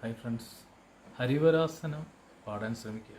Hi friends Harivarasanam പാടാൻ ശ്രമിക്കുക.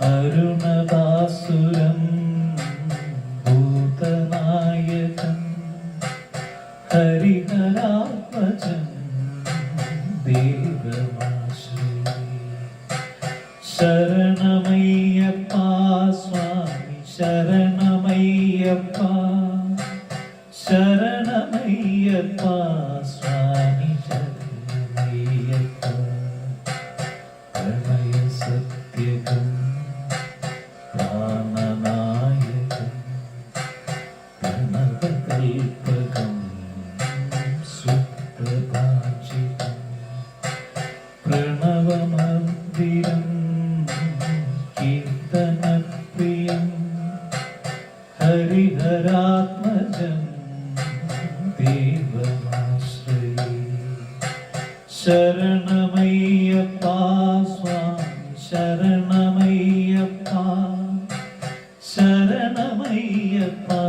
അരുണദാസുരം ഭൂതനായകൻ ഹരിഹരാത്മജൻ ദേവമാശ്രീ ശരണമയ്യപ്പ സ്വാമി ശരണമയ്യപ്പ ഹരിഹരാത്മജം ദേവമാശ്രയേ. ശരണമയ്യപ്പ സ്വാമി ശരണമയ്യപ്പ ശരണമയ്യപ്പ.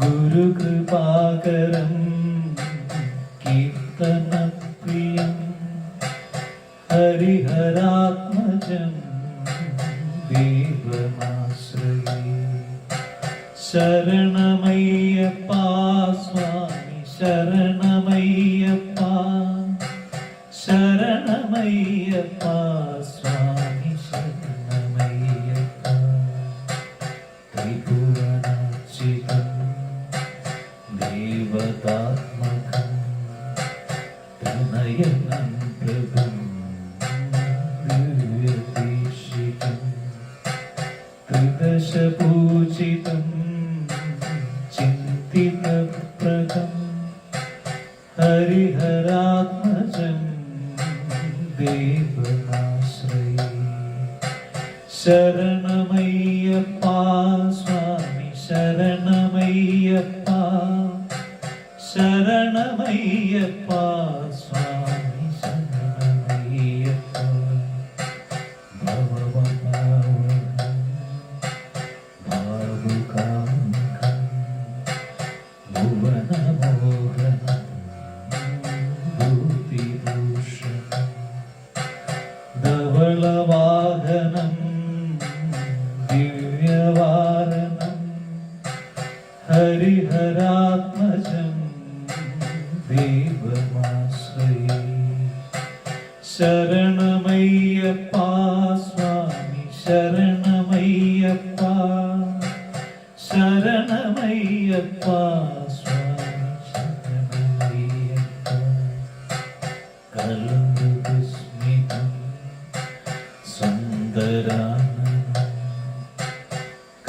ഗുരുകൃപാകരം കീർത്തനപ്രിയം ഹരിഹരാത്മജം ദേവമാശ്രയേ ശരണമയ്യപ്പ പ്രണയനം പ്രഭം ത്രിദശപൂജിതം ചിന്തിതപ്രദം ഹരിഹരാത്മജം ദേവമാശ്രയേ ശരണമയ്യപ്പ സ്വാമി ശരണമയ്യപ്പ ശരണമയ്യപ്പ. ധവളവാഹനം ദിവ്യവാരണം ഹരിഹരാത്മജം ദേവമാശ്രയേ. ശരണമയ്യപ്പ സ്വാമി ശരണമയ്യപ്പ ശരണമയ്യപ്പ സ്വാമി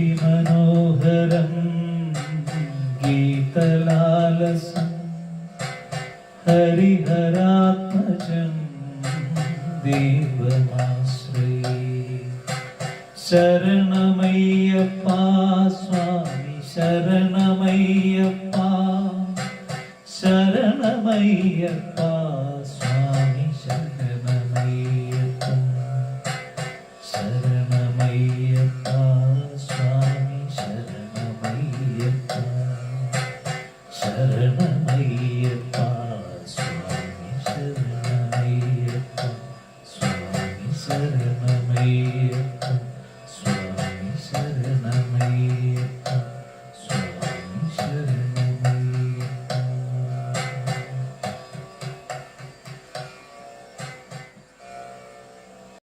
അതിമനോഹരം ഗീതലാലസം ഹരിഹരാത്മജം ദേവമാശ്രീ ശരണമയ്യപ്പ സ്വാമി ശരണമയ്യപ്പ ശരണമയ്യപ്പ.